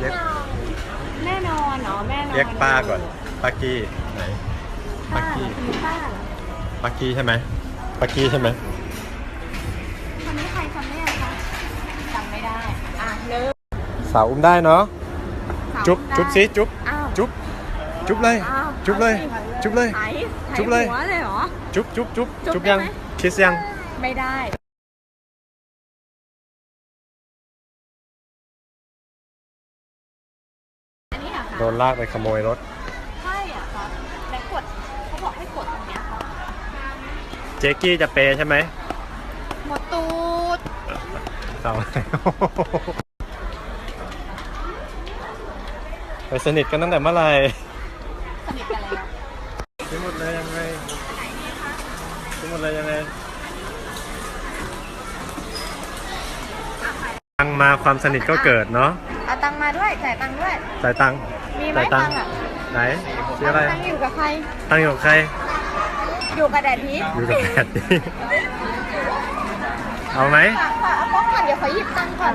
เรียกป้าก่อนป้ากี้ไหนป้าปักกี้คือป้าเหรอป้ากี้ใช่ไหมป้ากี้ใช่ไหมคนนี้ใครจำได้ยังคะจำไม่ได้อะเลิกสาวอุ้มได้เนาะจุ๊บจุ๊บสิจุ๊บอ้าวจุ๊บจุ๊บเลย อ้าวจุ๊บเลย อาสิจุ๊บเลย ไถจุ๊บเลยไถหัวเลยเหรอ จุ๊บจุ๊บจุ๊บจุ๊บจุ๊บยังได้ไหม คิสยัง ไม่ได้ ดนลากไปขโมยรถ ใช่อะครับและกดเขาบอกให้กดตรงเนี้ยครับเจ๊กี้จะเปย์ใช่ไหมหมดตูดเอาไปสนิทกันตั้งแต่เมื่อไหร่สนิทกันแล้วซื้อหมดเลยยังไงซื้อหมดเลยยังไงตังมาความสนิทก็เกิดเนาะ เอาตังค์มาด้วยจ่ายตังค์ด้วย จ่ายตังค์มีไหมจ่ายตัตังงค์ค์อะไหนซื้ออะไร ตังค์อยู่กับใคร ตังค์อยู่กับใคร อยู่กับแดดพีอยู่กับแพทดิเอาไหม ฝากฝากเอาป๊อกก่อนเดี๋ยวขอหยิบตังค์ก่อน